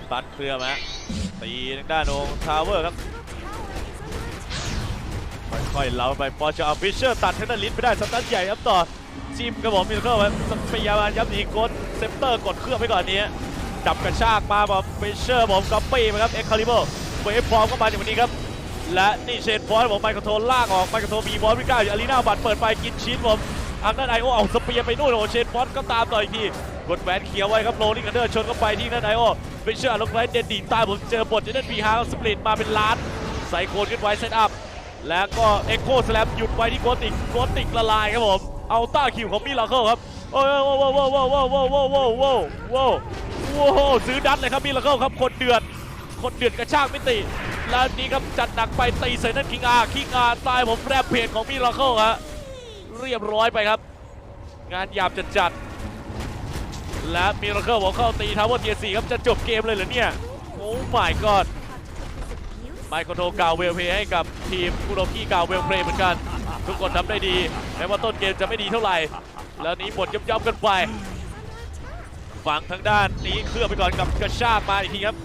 นตัดเครือมาตีทางด้านองทาวเวอร์ครับค่อยๆเล้าไปปอชเอาฟิชเชอร์ตัดทางด้านลิ้นไปได้สตันใหญ่ครับต่อจิ้มครับผมมิลเคิลครับพยายามย้ำหนีกดเซปเตอร์กดเครื่องไปก่อนนี้จับกระชากมาบอกฟิชเชอร์ผมก๊อปปี้มาครับเอ็กคาลิเบอร์เวฟฟอร์มก็มาในวันนี้ครับและนี่เชนฟอสผมไมโครโทนลากออกไมโครโทนมีบอลวิก้าอยู่อารีนาบัตเปิดไปกินชีสผมทางด้านไอโอเอาสเปียร์ไปนู่นโอ้เชนฟอสก็ตามต่ออีกที กดแหวนเขียวไว้ครับโรลิงกันเดอร์ชนเข้าไปที่ด้านไอโอฟิชเชอร์ลงไลท์เดนดีตายผมเจอบทจะได้พีฮาร์สปลิตมาเป็นล้านใส่โคนขึ้นไว้เซตอัพแล้วก็เอ็กโคสแลมหยุดไว้ที่โกติกโกติกละลายครับผมเอาต้าคิวของมิลาเคิลครับโอ้ยโอ้โอ้โอ้โอ้โอ้โอ้โอ้โอ้โอ้โอ้โอ้โหซื้อดัดเลยครับมิลาเคิลครับคนเดือดคนเดือดกระชากมิติ แล้วนี้ครับจัดหนักไปตีใส่นั่นคิงอาคิงอาตายผมแรบเพจของมิลาเคิลฮะเรียบร้อยไปครับ งานหยาบจัดจัด และมิลาเคิลผมเข้าตีทาวเวอร์เทียสี่ครับจะจบเกมเลยเหรอเนี่ย โอ้ my god ไมโครโทกาวเวลเพย์ให้กับทีมคุโรกิกาวเวลเพลย์เหมือนกัน ทุกคนทำได้ดีแม้ว่าต้นเกมจะไม่ดีเท่าไหร่ แล้วหนี้บทย่อมๆกันไปฝั่งทางด้านนี้เคลื่อนไปก่อนกับกระชากมาอีกทีครับ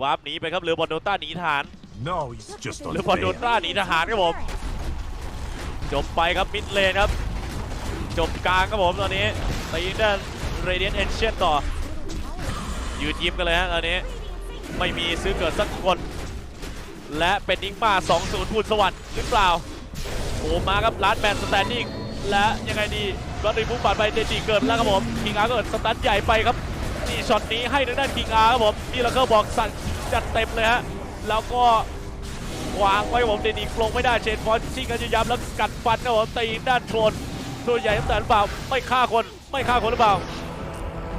วาร์ปหนีไปครับเรือบอลโดต้าหนีทหาร No, he's just เรือบอลโด unfair. ต้าหนีทหารครับผมจบไปครับมิดเลนครับ จบกลางครับผมตอนนี้ตีด้าน เรเดียนเอนเชียนต่อ ยืนยิ้มกันเลยฮะตอนนี้ ไม่มีซื้อเกิดสักคน และเป็นนิกมา2-0พูนสวรรค์หรือเปล่าโอ้มาครับลาดแมนสแตนดิ้งและยังไงดีก็ตีพุ่งปัดไปเจจิเกิดแล้วครับผมคิงอาร์เกิดสตันใหญ่ไปครับนี่ช็อตนี้ให้ทางด้านคิงอาร์ครับผมนี่เราก็บอกสั่งจัดเต็มเลยฮะแล้วก็วางไว้ผมเดนิกลงไม่ได้เชนฟอนชิงกันยู่ย้ำแล้วกัดฟันครับผมตีด้านโทนตัวใหญ่ตั้งแต่หรือเปล่าไม่ฆ่าคนไม่ฆ่าคนหรือเปล่า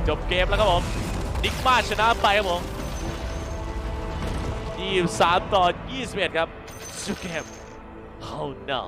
จบเกมแล้วครับผมนิกมาชนะไปครับผม23ต่อ21 ครับสุเกม Oh no